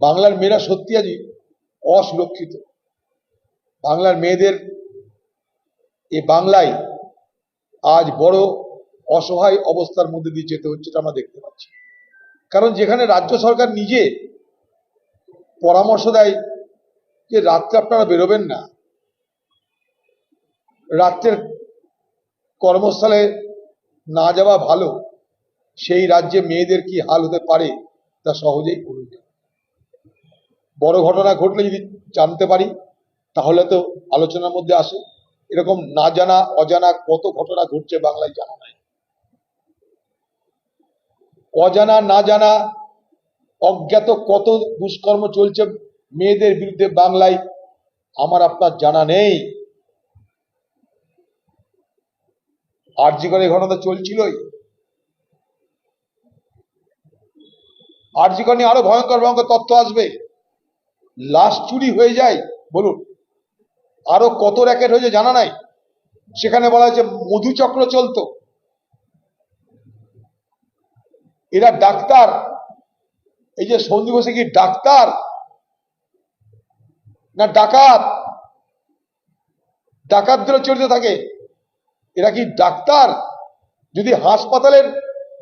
বাংলার মেয়েরা সত্যি আজ অসুরক্ষিত। বাংলার মেয়েদের এ বাংলায় আজ বড় অসহায় অবস্থার মধ্যে দিয়ে যেতে হচ্ছে আমরা দেখতে পাচ্ছি। কারণ যেখানে রাজ্য সরকার নিজে পরামর্শ দেয় যে রাত্রে আপনারা বেরোবেন না, রাত্রের কর্মস্থলে না যাওয়া ভালো, সেই রাজ্যে মেয়েদের কি হাল হতে পারে তা সহজেই বলুন। বড় ঘটনা ঘটলে যদি জানতে পারি, তাহলে তো আলোচনার মধ্যে আসে। এরকম না জানা, অজানা কত ঘটনা ঘটছে বাংলায় জানা নাই। অজানা, না জানা, অজ্ঞাত কত দুষ্কর্ম চলছে মেয়েদের বিরুদ্ধে বাংলায়, আমার আপনার জানা নেই। আরজিকর এই ঘটনা তো চলছিলই। আরজিকর নিয়ে আরও ভয়ঙ্কর ভয়ঙ্কর তথ্য আসবে। লাশ চুরি হয়ে যায়, বলুন। আরও কত র্যাকেট হয়েছে জানা নাই? সেখানে বলা হয়েছে মধুচক্র চলতো। এরা ডাক্তার। এই যে সন্দীপ ঘোষে কি ডাক্তার? না ডাকাত? ডাকাতদেরও চলতে থাকে। এরা কি ডাক্তার? যদি হাসপাতালের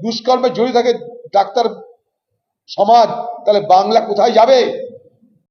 দুষ্কর্মে জড়িয়ে থাকে ডাক্তার সমাজ, তাহলে বাংলা কোথায় যাবে?